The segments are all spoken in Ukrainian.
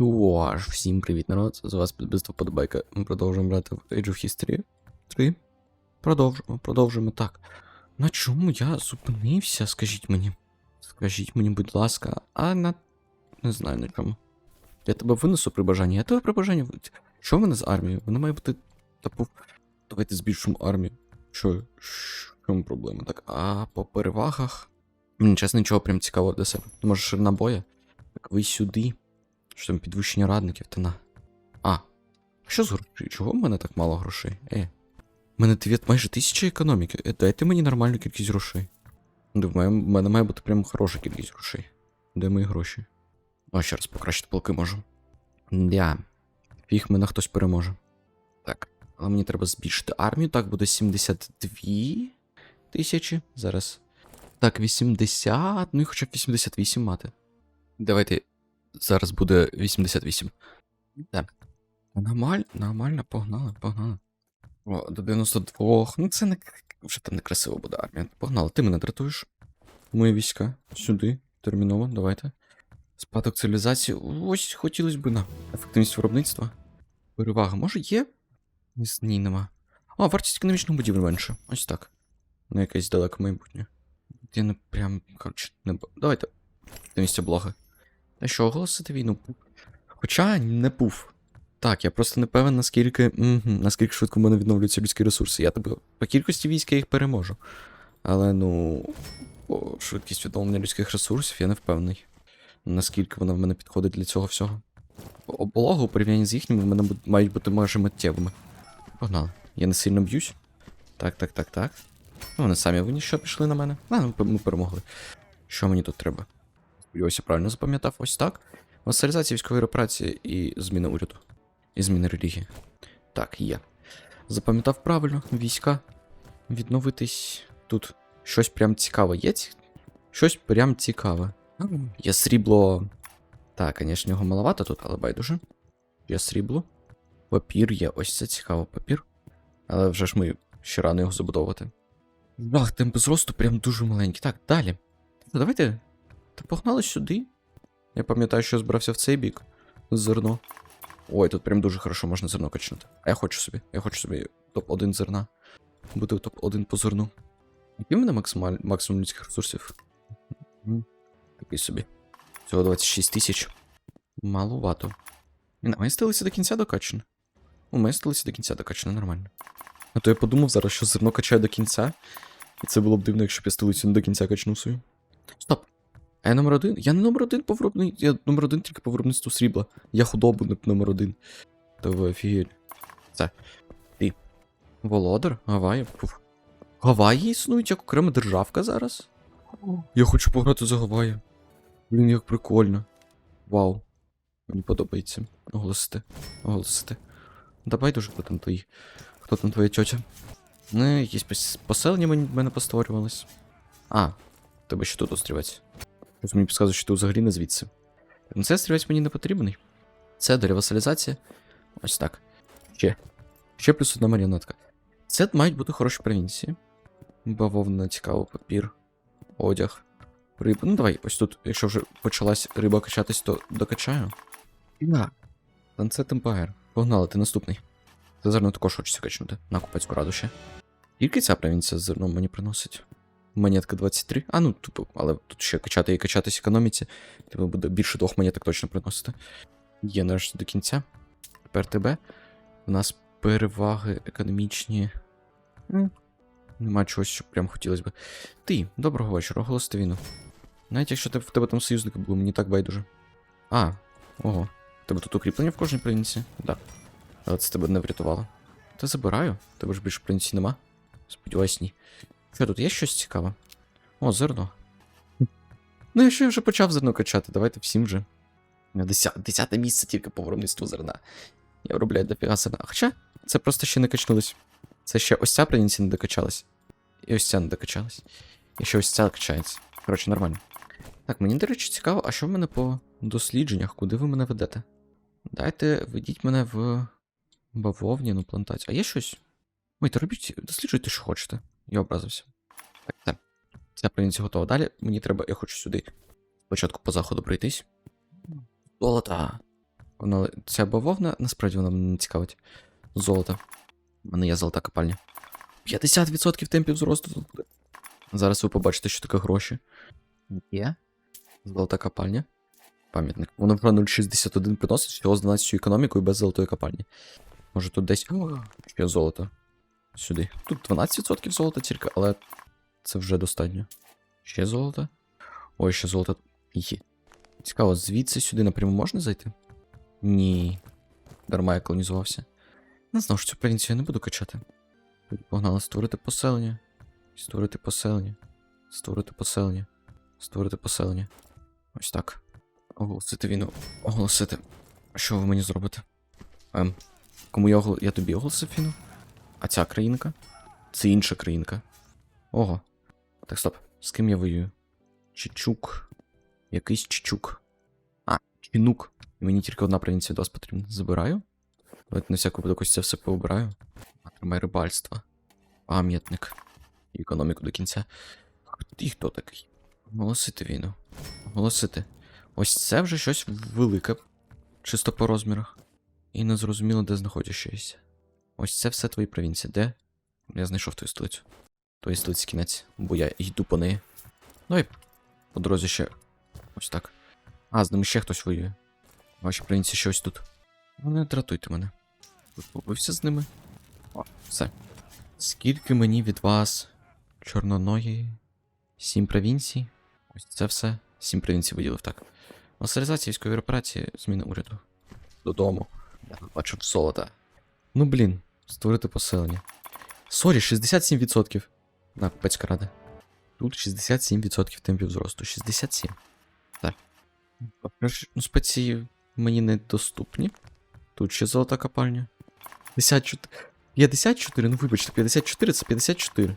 Уаж, всім привіт, народ. З вас підбиство подобайка. Ми продовжуємо грати в Age of History 3. Продовжуємо, продовжуємо. Так. На чому я зупинився, скажіть мені. Скажіть мені, будь ласка, а на. Не знаю на чому. Я тебе винесу при бажанні. Я тебе при бажанні. Що в мене з армією? Вона має бути. Типу. Давайте збільшимо армію. Що? Що проблема? Так, а по перевагах. Мені чесно, нічого прям цікавого для себе. Може, ширина боя? Так ви сюди. Що там підвищення радників та на. А. А що з грошей? Чого в мене так мало грошей? Е. У мене 9 майже тисяча економіки. Е, дайте мені нормальну кількість грошей. Ну, В мене, має бути прям хороша кількість грошей. Де мої гроші? О, ще раз покращити полки можу. Я. Фіг мене хтось переможе. Так. Але мені треба збільшити армію. Так, буде 72 тисячі. Зараз. Так, 80. Ну і хоча б 88 мати. Давайте Зараз буде 88. Так. Нормально, нормально, погнали, погнали. О, до 92. Ну це не вже там некрасиво буде армія. Погнали, ти мене дратуєш. Мої війська. Сюди. Терміново, давайте. Спадок цивілізації. Ось хотілося б на ефективність виробництва. Перевага. Може є? Ні, нема. А, вартість економічних будівель менше. Ось так. На якесь далеке майбутнє. Я не прям. Коротше, не Давайте. Ефективність облоги. А що, оголосити війну? Хоча не був. Так, я просто не певен, наскільки, угу, наскільки швидко в мене відновлюються людські ресурси. Я тебе по кількості військ я їх переможу. Але ну. По швидкість відновлення людських ресурсів я не впевнений. Наскільки вона в мене підходить для цього всього. Облога у порівнянні з їхніми в мене мають бути майже миттєвими. Погнали. Я не сильно б'юсь. Так, так, так, так. Ну, вони самі винні, що пішли на мене. Ладно, ми- ми перемогли. Що мені тут треба? Сподіваюся, правильно запам'ятав. Ось так. Васалізація військової операції і зміна уряду. І зміна релігії. Так, є. Запам'ятав правильно, війська. Відновитись тут. Щось прям цікаве є? Щось прям цікаве. Є срібло. Так, звісно, його маловато тут, але байдуже. Є срібло. Папір є. Ось це цікаво, папір. Але вже ж ми ще рано його забудовувати. Ах, темп зросту прям дуже маленький. Так, далі. Давайте та погнали сюди. Я пам'ятаю, що я збирався в цей бік. Зерно. Ой, тут прям дуже хорошо можна зерно качнути. А я хочу собі. Я хочу собі топ-1 зерна. Бути топ-1 по зерну. Який в мене максималь... максимум людських ресурсів? Такий собі. Всього 26 тисяч. Маловато. Ні, Ми стилися до кінця докачане. У ми стилися до кінця докачане, нормально. А то я подумав зараз, що зерно качає до кінця. І це було б дивно, якщо б я стилицю не до кінця качнув свою. Я номер один? Я не номер один по виробництву. Я номер один тільки по виробництву срібла. Я худобу не номер один. Та ви офігель. Це. Ти. Володар? Гаваї? Пуф. Гаваї існують як окрема державка зараз? Я хочу пограти за Гаваї. Блін, як прикольно. Вау. Мені подобається. Оголосити. Оголосити. Давай дуже хто там твої. Хто там твоя тьотя? Ну, якісь поселення в мене постворювались. А, тебе ще тут острівець. Щось мені підказує, що ти взагалі не звідси. Ну, Це острівець мені не потрібний. Це деревасалізація. Ось так. Ще. Ще плюс одна маріонетка. Це мають бути хороші провінції. Бавовна, цікаво, папір, одяг, риба. Ну давай, ось тут, якщо вже почалась риба качатись, то докачаю. На. Ланцет Емпайр. Погнали, ти наступний. Це зерно також хочеться качнути. На купецьку раду ще. Скільки ця провінція з зерном мені приносить? Монетка 23. А, ну, тупо, але тут ще качати і качатись економіці. Тебе буде більше двох монеток точно приносити. Є нарешті до кінця. Тепер тебе. У нас переваги економічні. М, Нема чогось, що прям хотілося б. Ти, доброго вечора, оголосити війну. Навіть якщо в тебе там союзники були, мені так байдуже. А, ого. Тебе тут укріплення в кожній провінції? Так. Але це тебе не врятувало. Та забираю, тебе ж більше провінцій нема. Сподіваюсь, ні. Що тут є щось цікаве? О, зерно. Ну, якщо я вже почав зерно качати, давайте всім вже. Десяте, місце тільки по виробництву зерна. Я виробляю дофіга зерна. Хоча це просто ще не качнулось. Це ще ось ця провінція не докачалась. І ось ця не докачалась. І ще ось ця качається. Коротше, нормально. Так, мені, до речі, цікаво, а що в мене по дослідженнях? Куди ви мене ведете? Дайте ведіть мене в бавовняну плантацію. А є щось? Ой, то робіть, досліджуйте, що хочете. Я образився. Так, це. Ця провінція готова. Далі мені треба, я хочу сюди спочатку по заходу пройтись. Золота. Вона, ця бавовна, насправді вона мене не цікавить. Золото. У мене є золота копальня. 50% темпів зросту. Зараз ви побачите, що таке гроші. Є. Золота копальня. Пам'ятник. Воно вже 0,61 приносить всього з 12 економікою без золотої копальні. Може тут десь. Ще золото. Сюди. Тут 12% золота тільки, але це вже достатньо. Ще золото. Ой, ще золото. Є. Цікаво, звідси сюди напряму можна зайти? Ні. Дарма я колонізувався. Не знав, що цю провінцію я не буду качати. Погнали створити поселення. Створити поселення. Створити поселення. Створити поселення. Ось так. Оголосити війну. Оголосити. Що ви мені зробите? Ем. Кому я огол... Я тобі оголосив війну? А ця країнка? Це інша країнка. Ого. Так, стоп. З ким я воюю? Чичук. Якийсь Чичук. А, Чинук. Мені тільки одна провінція від вас потрібна. Забираю. Давайте на всяку випадок це все пообираю. Тримай рибальство. Пам'ятник. І економіку до кінця. І хто такий? Оголосити війну. Оголосити. Ось це вже щось велике. Чисто по розмірах. І не зрозуміло, де знаходящийся. Ось це все твої провінції. Де? Я знайшов твою столицю. Твої столиці кінець, бо я йду по неї. Ну і по дорозі ще. Ось так. А, з ними ще хтось воює. Ваші провінції щось тут. Ну, не дратуйте мене. Тут побився з ними. О, все. Скільки мені від вас чорноногі? Сім провінцій. Ось це все. Сім провінцій виділив так. Мастеризація військової операції, зміни уряду. Додому. Я бачив золота. Ну блін, створити поселення. Сорі, 67%. На, купецька рада. Тут 67% темпів зросту. 67. Так. Ну, спеції мені недоступні. Тут ще золота копальня. 54. 54, ну вибачте, 54 це 54.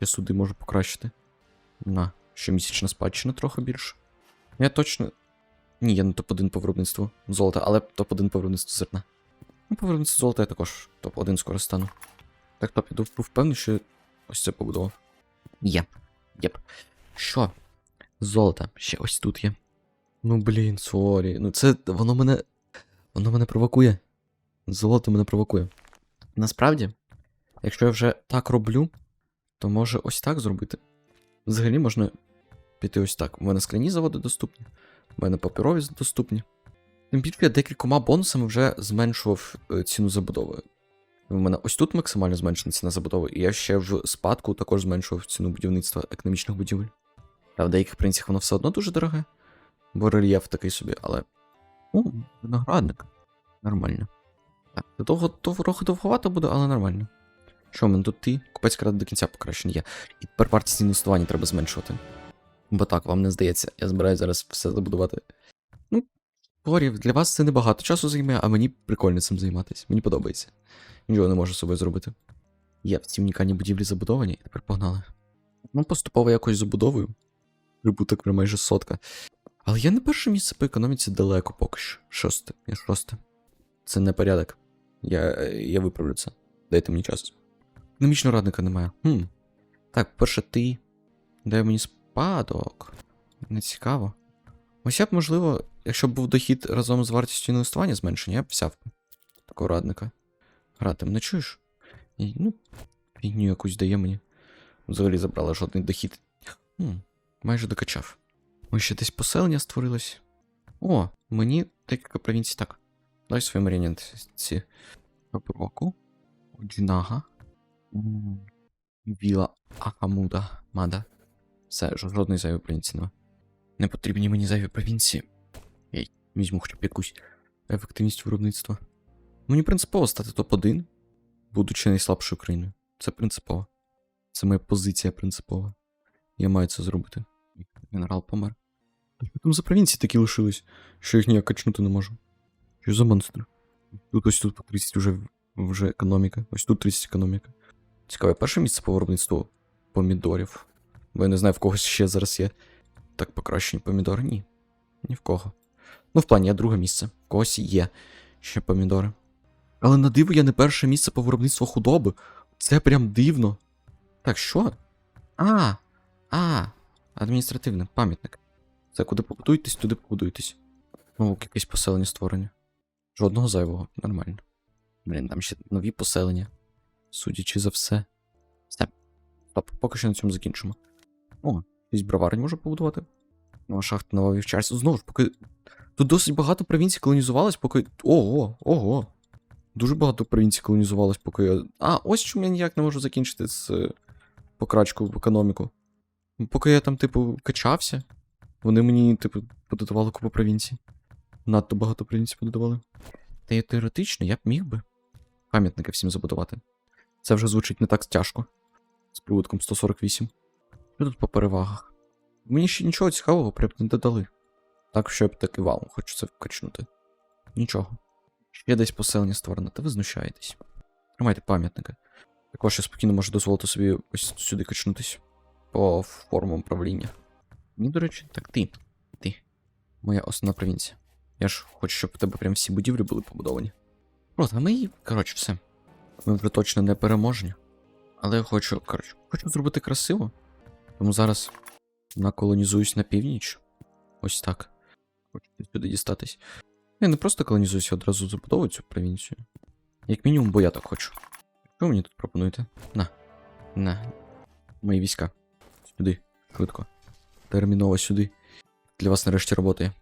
Я суди можу покращити. На, щомісячна спадщина трохи більше. Я точно. Ні, я не топ-1 по виробництву золота, але топ-1 по виробництву зерна. Ну, по виробництву золота я також топ-1 скоро стану. Так, топ, я був впевнений, що ось це побудував. Є. Єп. Що? Золото. Ще ось тут є. Ну блін, сорі. Ну це воно мене. Воно мене провокує. Золото мене провокує. Насправді, якщо я вже так роблю, то може ось так зробити. Взагалі можна піти ось так. У мене скляні заводи доступні, у мене паперові доступні. Тим я декількома бонусами вже зменшував е, ціну забудови. У мене ось тут максимально зменшена ціна забудови, і я ще в спадку також зменшував ціну будівництва економічних будівель. Та в деяких принципах воно все одно дуже дороге, бо рельєф такий собі, але. Ну, виноградник. Нормально. Так, довго, трохи довговато буде, але нормально. Що, в мене тут ти? Купецька рада до кінця покращена є. І тепер вартість інвестування треба зменшувати. Бо так, вам не здається, я збираюся зараз все забудувати. Ну, для вас це небагато часу займе, а мені прикольно цим займатися. Мені подобається. Нічого не можу з собою зробити. Є, ці унікальні будівлі забудовані, тепер погнали. Ну, поступово якось забудовую. Прибуток вже майже сотка. Але я не перше місце по економіці далеко поки що. Шосте, я шосте. Це не порядок. Я, я виправлю це. Дайте мені час. Економічного радника немає. Хм. Так, перше ти. Дай мені спадок. Не цікаво. Ось я б, можливо, якщо б був дохід разом з вартістю інвестування зменшення, я б взяв такого радника. Грати, мене чуєш? І, ну, фігню якусь дає мені. Взагалі забрала жодний дохід. Хм, майже докачав. Ось ще десь поселення створилось. О, мені декілька провінцій так. Дай свої маріонетці. Попроку. Оджінага. М, Віла Ахамуда. Мада. Все, жодної зайвої провінції нема. Не потрібні мені зайві провінції. Ей, візьму хоча б якусь ефективність виробництва. Мені принципово стати топ-1, будучи найслабшою країною. Це принципово. Це моя позиція принципова. Я маю це зробити. Генерал помер. Там за провінції такі лишились, що їх ніяк качнути не можу. Що за монстр? Тут ось тут по 30 вже, вже економіка. Ось тут 30 економіка. Цікаве, перше місце по виробництву помідорів. Бо я не знаю, в когось ще зараз є так покращені помідори. Ні. Ні в кого. Ну, в плані, я друге місце. В когось є ще помідори. Але на диво я не перше місце по виробництву худоби. Це прям дивно. Так, що? А, а, адміністративний пам'ятник. Це куди побудуєтесь, туди побудуєтесь. Ну, якесь поселення створення. Жодного зайвого, нормально. Блін, там ще нові поселення. Судячи за все. Все. Стоп, поки що на цьому закінчимо. О, якийсь броварень можу побудувати. Нова шахта, нова вівчарська. Знову ж, поки. Тут досить багато провінцій колонізувалось, поки. Ого, ого. Дуже багато провінцій колонізувалось, поки. я- А, ось чому я ніяк не можу закінчити з е, покрачку в економіку. Поки я там, типу, качався, вони мені, типу, пододавали купу провінцій. Надто багато провінцій пододавали. Та й теоретично я б міг би пам'ятники всім забудувати. Це вже звучить не так тяжко. З прибутком 148. Що тут по перевагах? Мені ще нічого цікавого прям не додали. Так що б таки вау, хочу це вкачнути. Нічого. Ще десь поселення створено, та ви знущаєтесь. Тримайте пам'ятники. Також я спокійно можу дозволити собі ось сюди качнутись по формам правління. Мені, до речі, так ти. Ти. Моя основна провінція. Я ж хочу, щоб у тебе прям всі будівлі були побудовані. От, а ми, коротше, все. Ми вже точно не переможні. Але я хочу, коротше, хочу зробити красиво. Тому зараз наколонізуюсь на північ. Ось так. Хочу сюди дістатись. Я не просто колонізуюся, одразу забудовую цю провінцію. Як мінімум, бо я так хочу. Що мені тут пропонуєте? На. На. Мої війська. Сюди. Швидко. Терміново сюди. Для вас нарешті роботи.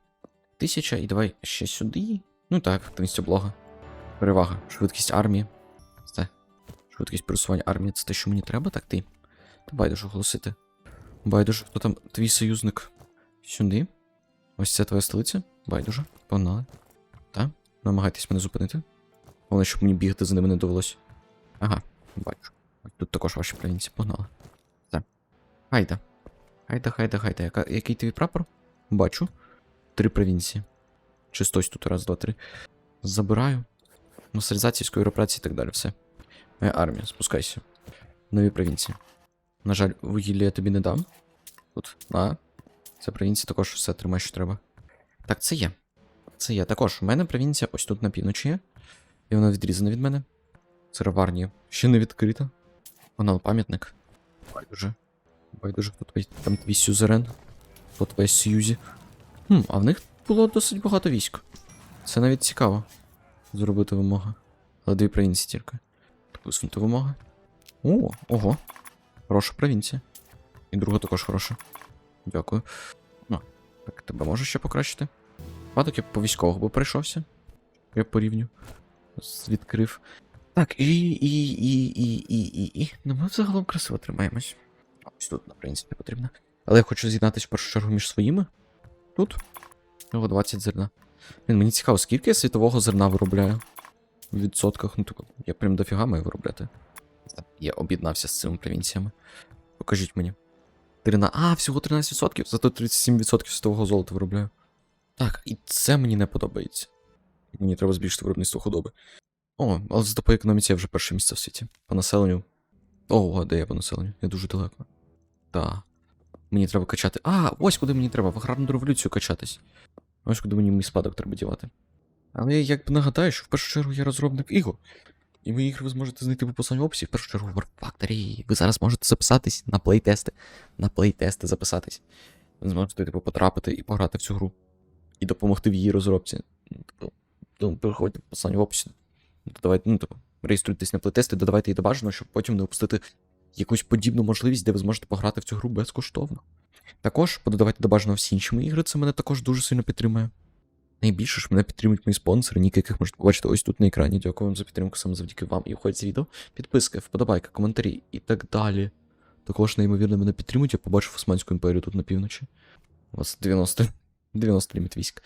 Тисяча і давай ще сюди. Ну так, ефективність облога. Перевага. Швидкість армії. Це. Швидкість пересування армії. Це те, що мені треба, так ти. Та байдуже оголосити. Байдуже, хто там твій союзник? Сюди. Ось це твоя столиця. Байдуже. Погнали. Так. Намагайтесь мене зупинити. Головне, щоб мені бігати за ними не довелось. Ага, бачу. Тут також ваші провінції. Погнали. Так. Хайда. Хайда, хайда, хайда. Яка, який твій прапор? Бачу. Три провінції. Чистось тут раз, два, три. Забираю. Мастеризація, військові операції і так далі. Все. Моя армія, спускайся. Нові провінції. На жаль, вугілля я тобі не дам. Тут, на. Це провінція також все тримає, що треба. Так, це є. Це є. Також у мене провінція ось тут на півночі є. І вона відрізана від мене. Сироварня ще не відкрита. Вона пам'ятник. Байдуже. Байдуже, хто твій там твій сюзерен. Хто твій сюзі. Хм, а в них було досить багато військ. Це навіть цікаво. Зробити вимога. Але дві провінції тільки. Висунути вимоги. О, ого. Хороша провінція. І друга також хороша. Дякую. Ну, так, тебе можу ще покращити. Падок я по військових би прийшовся. Я по рівню. З- Відкрив. Так, і. і. і. і. і. і. і. Ну, ми загалом красиво тримаємось. Ось тут, на принципі, потрібно. Але я хочу з'єднатися в першу чергу між своїми. Тут. Його 20 зерна. Блін, мені цікаво, скільки я світового зерна виробляю? В відсотках, ну типу, я прям дофіга маю виробляти. Я об'єднався з цими провінціями. Покажіть мені. 13... А, всього 13%, зато 37% світового золота виробляю. Так, і це мені не подобається. Мені треба збільшити виробництво худоби. О, але зато по економіці я вже перше місце в світі. По населенню. Ого, де я по населенню? Я дуже далеко. Так. Мені треба качати. А, ось куди мені треба, в аграрну революцію качатись. Ось куди мені мій спадок треба дівати. Але я якби нагадаю, що в першу чергу я розробник ігор. І мої ігри ви зможете знайти в описанні описі, в першу чергу в Warp Factory. Ви зараз можете записатись на плейтести. На плейтести записатись. Ви зможете, типу, потрапити і пограти в цю гру. І допомогти в її розробці. Ну, Типу, ну, переходьте в описанні в описі. Додавайте, ну, типу, реєструйтесь на плейтести, додавайте її до бажаного, щоб потім не опустити якусь подібну можливість, де ви зможете пограти в цю гру безкоштовно. Також пододавайте до бажаного всі інші мої ігри, це мене також дуже сильно підтримує. Найбільше ж мене підтримують мої спонсори, ніки яких можете побачити ось тут на екрані. Дякую вам за підтримку саме завдяки вам. І входять з відео. Підписки, вподобайки, коментарі і так далі. Також, неймовірно, мене підтримують. Я побачив Османську імперію тут на півночі. У вас 90 90 ліміт військ.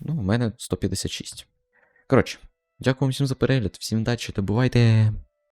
Ну, у мене 156. Коротше, дякую вам всім за перегляд, всім удачі та бувайте.